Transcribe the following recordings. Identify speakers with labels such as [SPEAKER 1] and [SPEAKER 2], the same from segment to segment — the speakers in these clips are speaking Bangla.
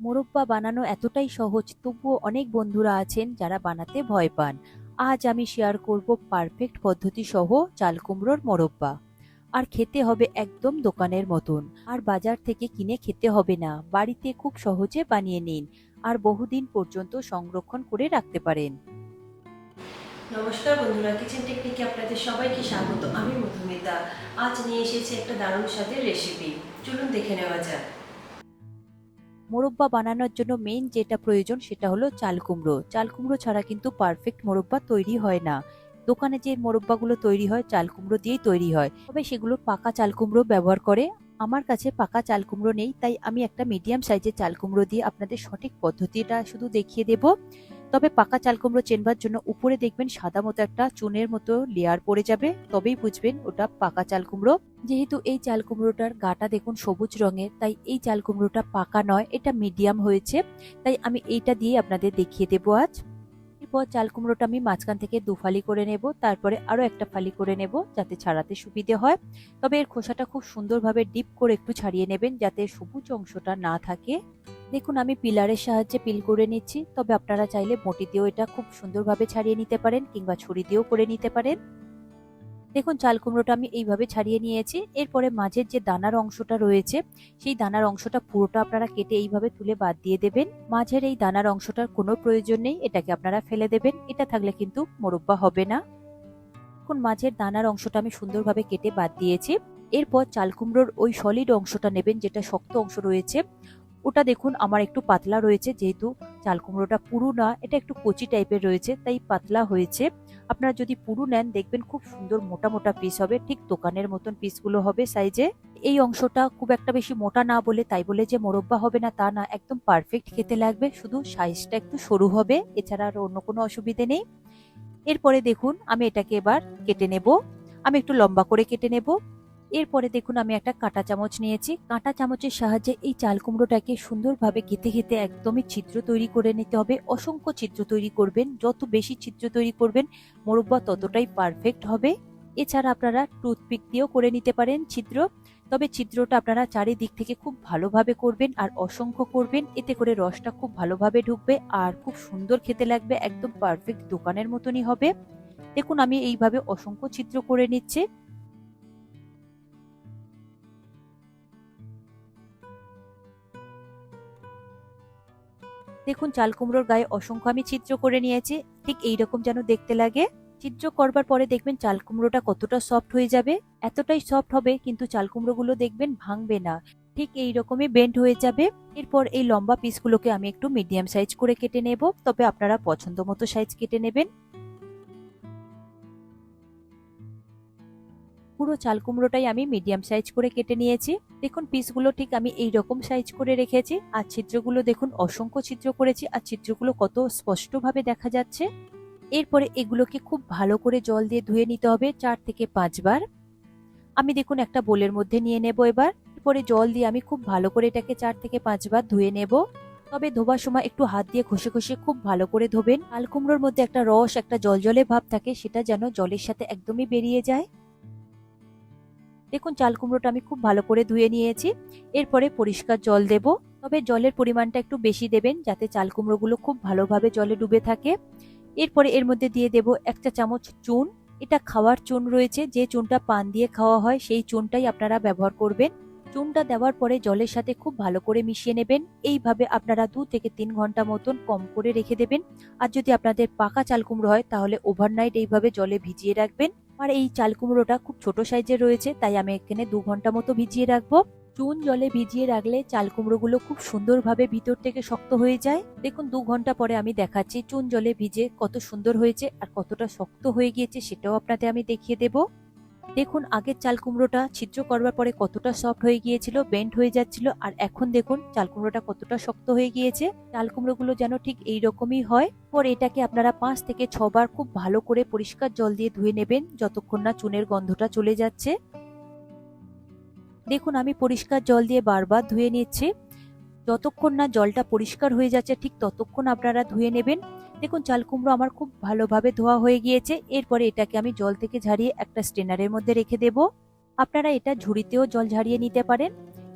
[SPEAKER 1] মোরব্বা বানানো এতটাই সহজ, তবুও অনেক বন্ধুরা আছেন যারা বানাতে ভয় পান। আজ আমি শেয়ার করব পারফেক্ট পদ্ধতি সহ চাল কুমড়োর মোরব্বা। আর খেতে হবে একদম দোকানের মতন। আর বাজার থেকে কিনে খেতে হবে না। বাড়িতে খুব সহজে বানিয়ে নিন। আর বহুদিন পর্যন্ত সংরক্ষণ করে রাখতে পারেন।
[SPEAKER 2] নমস্কার বন্ধুরা কিচেন টেকনিকে আপনাদের সবাইকে স্বাগত। আমি মধুমিতা। আজ নিয়ে এসেছি একটা দারুণ স্বাদের রেসিপি চলুন দেখে নেওয়া যাক।
[SPEAKER 1] মোরব্বা বানানোর জন্য মেইন যেটা প্রয়োজন সেটা হলো চাল কুমড়ো। চাল কুমড়ো ছাড়া কিন্তু পারফেক্ট মোরব্বা তৈরি হয় না। দোকানে যে মোরব্বাগুলো তৈরি হয়, চাল কুমড়ো দিয়েই তৈরি হয়। তবে সেগুলো পাকা চাল কুমড়ো ব্যবহার করে। আমার কাছে পাকা চাল কুমড়ো নেই, তাই আমি একটা মিডিয়াম সাইজের চাল কুমড়ো দিয়ে আপনাদের সঠিক পদ্ধতিটা শুধু দেখিয়ে দেব। তবে পাকা চাল কুমড়ো চেনবার জন্য উপরে দেখবেন সাদা মতো একটা চুনের মতো লেয়ার পড়ে যাবে, তবেই বুঝবেন ওটা পাকা চাল কুমড়ো যেহেতু এই চাল কুমড়োটার গাটা দেখুন সবুজ রঙের, তাই এই চাল কুমড়োটা পাকা নয়, এটা মিডিয়াম হয়েছে। তাই আমি এইটা দিয়ে আপনাদের দেখিয়ে দেবো আজ। এরপর চাল কুমড়োটা আমি মাঝখান থেকে দু ফালি করে নেব, তারপরে আরও একটা ফালি করে নেব যাতে ছাড়াতে সুবিধে হয়। তবে এর খোসাটা খুব সুন্দরভাবে ডিপ করে একটু ছাড়িয়ে নেবেন যাতে সবুজ অংশটা না থাকে। দেখুন, আমি পিলারের সাহায্যে পিল করে নিচ্ছি। তবে আপনারা চাইলে বটি দিয়েও এটা খুব সুন্দরভাবে ছাড়িয়ে নিতে পারেন কিংবা ছুরি দিয়েও করে নিতে পারেন। দেখুন, চাল কুমড়োটা আমি এইভাবে ছাড়িয়ে নিয়েছি। এরপরে মাঝের যে দানার অংশটা রয়েছে, সেই দানার অংশটা পুরোটা আপনারা কেটে এইভাবে তুলে বাদ দিয়ে দেবেন। মাঝের এই দানার অংশটার কোনো প্রয়োজন নেই, এটাকে আপনারা ফেলে দেবেন। এটা থাকলে কিন্তু মোরব্বা হবে না। এখন মাঝের দানার অংশটা আমি সুন্দরভাবে কেটে বাদ দিয়েছি। এরপর চাল কুমড়োর ওই সলিড অংশটা নেবেন, যেটা শক্ত অংশ রয়েছে। ওটা দেখুন, আমার একটু পাতলা রয়েছে যেহেতু চাল কুমড়োটা পুরু না, এটা একটু কচি টাইপের রয়েছে, তাই পাতলা হয়েছে। আপনারা যদি পুরু নেন, দেখবেন খুব সুন্দর মোটা মোটা পিস হবে, ঠিক দোকানের মতন পিসগুলো হবে সাইজে এই অংশটা খুব একটা বেশি মোটা না বলে, তাই বলে যে মোরব্বা হবে না তা না, একদম পারফেক্ট খেতে লাগবে, শুধু সাইজটা একটু সরু হবে, এছাড়া আর অন্য কোনো অসুবিধে নেই। এরপরে দেখুন, আমি এটাকে এবার কেটে নেব। আমি একটু লম্বা করে কেটে নেব। এরপরে দেখুন আমি একটা কাঁটা চামচ নিয়েছি। কাঁটা চামচের সাহায্যে এই চাল কুমড়োটাকে সুন্দরভাবে ঘেতে ঘেতে একদমই ছিদ্র তৈরি করে নিতে হবে। অসংখ্য ছিদ্র তৈরি করবেন। যত বেশি ছিদ্র তৈরি করবেন, মোরব্বা ততটাই পারফেক্ট হবে। এছাড়া আপনারা টুথপিক দিয়েও করে নিতে পারেন ছিদ্র। তবে ছিদ্রটা আপনারা চারিদিক থেকে খুব ভালোভাবে করবেন আর অসংখ্য করবেন। এতে করে রসটা খুব ভালোভাবে ঢুকবে আর খুব সুন্দর খেতে লাগবে। একদম পারফেক্ট দোকানের মতনই হবে। দেখুন আমি এইভাবে অসংখ্য ছিদ্র করে নিচ্ছি। দেখুন, চাল কুমড়োর গায়ে অসংখ্য আমি ছিদ্র করে নিয়েছি। ঠিক এইরকম যেন দেখতে লাগে। ছিদ্র করবার পরে দেখবেন চাল কুমড়োটা কতটা সফট হয়ে যাবে। এতটাই সফট হবে, কিন্তু চাল কুমড়োগুলো দেখবেন ভাঙবে না। ঠিক এই রকমই বেন্ড হয়ে যাবে। এরপর এই লম্বা পিসগুলোকে আমি একটু মিডিয়াম সাইজ করে কেটে নেব। তবে আপনারা পছন্দ মতো সাইজ কেটে নেবেন। পুরো চাল কুমড়োটাই আমি মিডিয়াম সাইজ করে কেটে নিয়েছি। দেখুন পিসগুলো ঠিক আমি এই রকম সাইজ করে রেখেছি। আর ছিদ্রগুলো দেখুন, অসংখ্য ছিদ্র করেছি। আর ছিদ্রগুলো কত স্পষ্টভাবে দেখা যাচ্ছে। এরপরে এগুলোকে খুব ভালো করে জল দিয়ে ধুয়ে নিতে হবে চার থেকে পাঁচবার আমি দেখুন, একটা বোলের মধ্যে নিয়ে নেব এবার। এরপরে জল দিয়ে আমি খুব ভালো করে এটাকে চার থেকে পাঁচবার ধুয়ে নেব। তবে ধোবার সময় একটু হাত দিয়ে ঘষে ঘষে খুব ভালো করে ধোবেন। আল কুমড়োর মধ্যে একটা রস, একটা জলজলে ভাব থাকে, সেটা যেন জলের সাথে একদমই বেরিয়ে যায়। দেখুন, চাল কুমড়োটা আমি খুব ভালো করে ধুয়ে নিয়েছি। এরপরে পরিষ্কার জল দেব। তবে জলের পরিমাণটা একটু বেশি দেবেন যাতে চাল কুমড়োগুলো খুব ভালোভাবে জলে ডুবে থাকে। এরপরে এর মধ্যে দিয়ে দেব একটা চামচ চুন। এটা খাওয়ার চুন রয়েছে। যে চুনটা পান দিয়ে খাওয়া হয়, সেই চুনটাই আপনারা ব্যবহার করবেন। চুনটা দেওয়ার পরে জলের সাথে খুব ভালো করে মিশিয়ে নেবেন। এইভাবে আপনারা দু থেকে তিন ঘণ্টা মতন কম করে রেখে দেবেন। আর যদি আপনাদের পাকা চাল কুমড়ো হয়, তাহলে ওভারনাইট এইভাবে জলে ভিজিয়ে রাখবেন। আর এই চাল কুমড়োটা খুব ছোট সাইজের রয়েছে, তাই আমি এখানে দু ঘণ্টা মতো ভিজিয়ে রাখব। চুন জলে ভিজিয়ে রাখলে চাল কুমড়োগুলো খুব সুন্দরভাবে ভিতর থেকে শক্ত হয়ে যায়। দেখুন, দু ঘণ্টা পরে আমি দেখাচ্ছি চুন জলে ভিজে কত সুন্দর হয়েছে আর কতটা শক্ত হয়ে গিয়েছে, সেটাও আপনাদের আমি দেখিয়ে দেব। দেখুন, আগের চাল কুমড়োটা ছিদ্র করবার পরে কতটা সফট হয়ে গিয়েছিল বেন্ড হয়ে যাচ্ছিল, আর এখন দেখুন, চাল কুমড়োটা কতটা শক্ত হয়ে গিয়েছে। চাল কুমড়োগুলো যেন ঠিক এই রকমই হয়। পর এটাকে আপনারা পাঁচ থেকে ছবার খুব ভালো করে পরিষ্কার জল দিয়ে ধুয়ে নেবেন, যতক্ষণ না চুনের গন্ধটা চলে যাচ্ছে। দেখুন, আমি পরিষ্কার জল দিয়ে বারবার ধুয়ে নিচ্ছি। যতক্ষণ না জলটা পরিষ্কার হয়ে যাচ্ছে, ঠিক ততক্ষণ আপনারা ধুয়ে নেবেন। দেখুন, চাল কুমড়ো আমার খুব ভালোভাবে ধোয়া হয়ে গিয়েছে। এরপরে এটাকে আমি জল থেকে ঝাড়িয়ে একটা স্টেনারের মধ্যে রেখে দেব। আপনারা এটা ঝুড়িতেও জল ঝাড়িয়ে নিতে পারেন।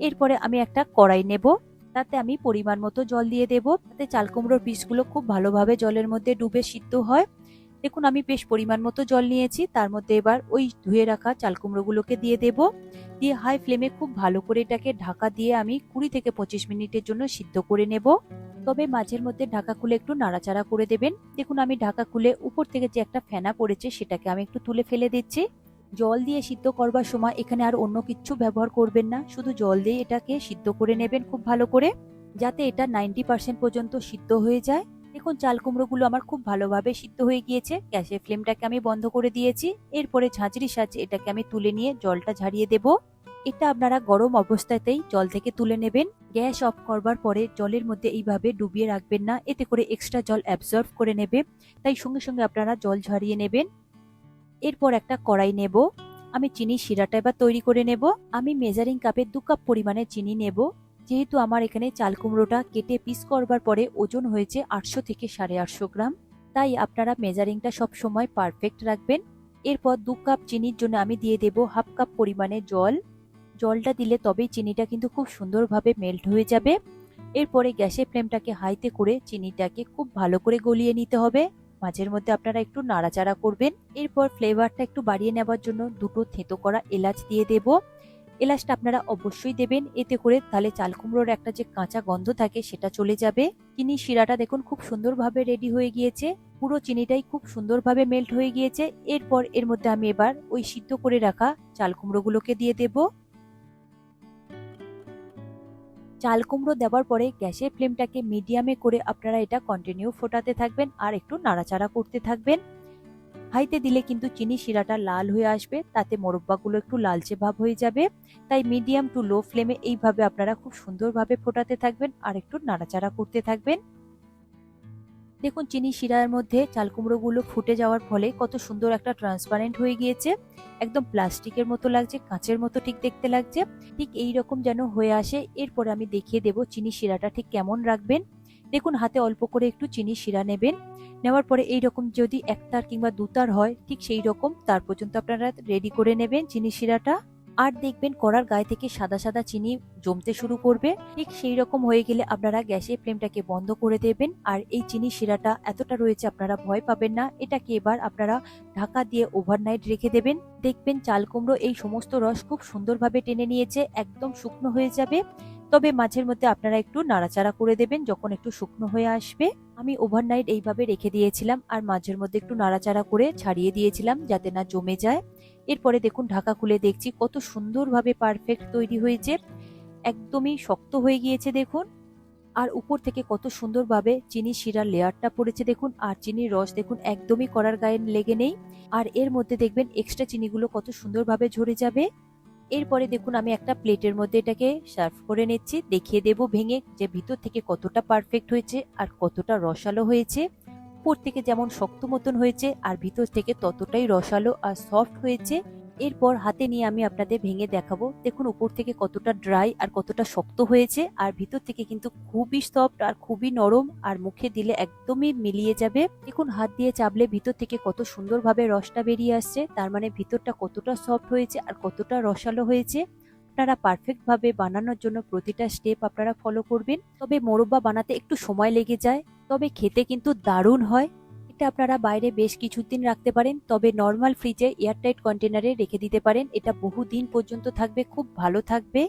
[SPEAKER 1] এরপরে আমি একটা কড়াই নেব। তাতে আমি পরিমাণ মতো জল দিয়ে দেব। তাতে চাল কুমড়োর পিসগুলো খুব ভালোভাবে জলের মধ্যে ডুবে সিদ্ধ হয়। দেখুন, আমি বেশ পরিমাণ মতো জল নিয়েছি। তার মধ্যে এবার ওই ধুয়ে রাখা চাল কুমড়োগুলোকে দিয়ে দেব। দিয়ে হাই ফ্লেমে খুব ভালো করে এটাকে ঢাকা দিয়ে আমি কুড়ি থেকে পঁচিশ মিনিটের জন্য সিদ্ধ করে নেব। তবে মাঝের মধ্যে ঢাকা খুলে একটু নাড়াচাড়া করে দেবেন। দেখুন, আমি ঢাকা খুলে উপর থেকে যে একটা ফেনা পড়েছে, সেটাকে আমি একটু তুলে ফেলে দিচ্ছি। জল দিয়ে সিদ্ধ করবার সময় এখানে আর অন্য কিছু ব্যবহার করবেন না। শুধু জল দিয়ে এটাকে সিদ্ধ করে নেবেন খুব ভালো করে, যাতে এটা নাইনটি পার্সেন্ট পর্যন্ত সিদ্ধ হয়ে যায়। দেখুন, চাল কুমড়োগুলো আমার খুব ভালোভাবে সিদ্ধ হয়ে গিয়েছে। গ্যাসের ফ্লেমটাকে আমি বন্ধ করে দিয়েছি। এরপরে ঝাঁঝরির সাহায্যে এটাকে আমি তুলে নিয়ে জলটা ঝাড়িয়ে দেব। এটা আপনারা গরম অবস্থাতেই জল থেকে তুলে নেবেন। গ্যাস অফ করবার পরে জলের মধ্যে এইভাবে ডুবিয়ে রাখবেন না। এতে করে এক্সট্রা জল অ্যাবজর্ব করে নেবে তাই সঙ্গে সঙ্গে আপনারা জল ঝরিয়ে নেবেন। এরপর একটা কড়াই নেব। আমি চিনি শিরাটা এবার তৈরি করে নেব। আমি মেজারিং কাপে দু কাপ পরিমাণে চিনি নেব। যেহেতু আমার এখানে চাল কুমড়োটা কেটে পিস করবার পরে ওজন হয়েছে আটশো থেকে সাড়ে আটশো গ্রাম। তাই আপনারা মেজারিংটা সব সময় পারফেক্ট রাখবেন। এরপর দু কাপ চিনির জন্য আমি দিয়ে দেব হাফ কাপ পরিমাণে জল। জলটা দিলে তবেই চিনিটা কিন্তু খুব সুন্দরভাবে মেল্ট হয়ে যাবে। এরপরে গ্যাসের ফ্লেমটাকে হাইতে করে চিনিটাকে খুব ভালো করে গলিয়ে নিতে হবে। মাঝের মধ্যে আপনারা একটু নাড়াচাড়া করবেন। এরপর ফ্লেভারটা একটু বাড়িয়ে নেওয়ার জন্য দুটো থেতো করা এলাচ দিয়ে দেব। এলাচটা আপনারা অবশ্যই দেবেন। এতে করে তাহলে চাল কুমড়োর একটা যে কাঁচা গন্ধ থাকে সেটা চলে যাবে। চিনি শিরাটা দেখুন খুব সুন্দরভাবে রেডি হয়ে গিয়েছে। পুরো চিনিটাই খুব সুন্দরভাবে মেল্ট হয়ে গিয়েছে। এরপর এর মধ্যে আমি এবার ওই সিদ্ধ করে রাখা চাল কুমড়োগুলোকে দিয়ে দেব। চাল কুমড়ো দেওয়ার পরে গ্যাসের ফ্লেমটাকে মিডিয়ামে করে আপনারা এটা কন্টিনিউ ফোটাতে থাকবেন আর একটু নাড়াচাড়া করতে থাকবেন। হাইতে দিলে কিন্তু চিনি শিরাটা লাল হয়ে আসবে, তাতে মোরব্বাগুলো একটু লালচে ভাব হয়ে যাবে। তাই মিডিয়াম টু লো ফ্লেমে এইভাবে আপনারা খুব সুন্দরভাবে ফোটাতে থাকবেন আর একটু নাড়াচাড়া করতে থাকবেন। দেখুন, চিনি শিরার মধ্যে চাল কুমড়োগুলো ফুটে যাওয়ার ফলে কত সুন্দর একটা ট্রান্সপারেন্ট হয়ে গিয়েছে। একদম প্লাস্টিকের মতো লাগছে, কাঁচের মতো ঠিক দেখতে লাগছে। ঠিক এই রকম যেন হয়ে আসে। এরপরে আমি দেখিয়ে দেব চিনি শিরাটা ঠিক কেমন রাখবেন। দেখুন, হাতে অল্প করে একটু চিনি শিরা নেবেন। নেওয়ার পরে এই রকম যদি একতার কিংবা দুতার হয়, ঠিক সেই রকম। তার পর্যন্ত আপনারা রেডি করে নেবেন চিনি শিরাটা। আর দেখবেন কড়ার গায়ে থেকে সাদা সাদা চিনি জমতে শুরু করবে। ঠিক সেই রকম হয়ে গেলে আপনারা গ্যাসের ফ্লেমটাকে বন্ধ করে দেবেন। আর এই চিনি শিরাটা এতটা রয়েছে আপনারা ভয় পাবেন না। এটাকে এবার আপনারা ঢাকা দিয়ে ওভারনাইট রেখে দেবেন। দেখবেন চাল কুমড়ো এই সমস্ত রস খুব সুন্দরভাবে টেনে নিয়েছে, একদম শুকনো হয়ে যাবে। তবে মাঝের মধ্যে আপনারা একটু নাড়াচাড়া করে দেবেন যখন একটু শুকনো হয়ে আসবে। আমি ওভারনাইট এইভাবে রেখে দিয়েছিলাম আর মাঝের মধ্যে একটু নাড়াচাড়া করে ছাড়িয়ে দিয়েছিলাম যাতে না জমে যায়। এরপরে দেখুন, ঢাকা খুলে দেখছি কত সুন্দরভাবে পারফেক্ট তৈরি হয়েছে। একদমই শক্ত হয়ে গিয়েছে, দেখুন। আর উপর থেকে কত সুন্দরভাবে চিনি শিরার লেয়ারটা পড়েছে, দেখুন। আর চিনির রস, দেখুন, একদমই করার গায়ে লেগে নেই। আর এর মধ্যে দেখবেন এক্সট্রা চিনিগুলো কত সুন্দরভাবে ঝরে যাবে। এরপরে দেখুন, আমি একটা প্লেটের মধ্যে এটাকে সার্ভ করে নিচ্ছি। দেখিয়ে দেব ভেঙে যে ভিতর থেকে কতটা পারফেক্ট হয়েছে আর কতটা রসালো হয়েছে। উপর থেকে যেমন শক্ত মতন হয়েছে আর ভিতর থেকে ততটাই রসালো আর সফট হয়েছে। এরপর হাতে নিয়ে আমি আপনাদের ভেঙে দেখাবো। দেখুন, উপর থেকে কতটা ড্রাই আর কতটা শক্ত হয়েছে আর ভিতর থেকে কিন্তু খুবই সফট আর খুবই নরম আর মুখে দিলে একদমই মিলিয়ে যাবে। দেখুন, হাত দিয়ে চাপলে ভিতর থেকে কত সুন্দরভাবে রসটা বেরিয়ে আসছে। তার মানে ভিতরটা কতটা সফট হয়েছে আর কতটা রসালো হয়েছে। আপনারা পারফেক্টভাবে বানানোর জন্য প্রতিটা স্টেপ আপনারা ফলো করবেন। তবে মোরব্বা বানাতে একটু সময় লেগে যায়। তবে খেতে কিন্তু দারুণ হয়। এটা আপনারা বাইরে বেশ কিছুদিন রাখতে পারেন, তবে নর্মাল ফ্রিজে এয়ারটাইট কন্টেনারে রেখে দিতে পারেন। এটা বহুদিন পর্যন্ত থাকবে, খুব ভালো থাকবে।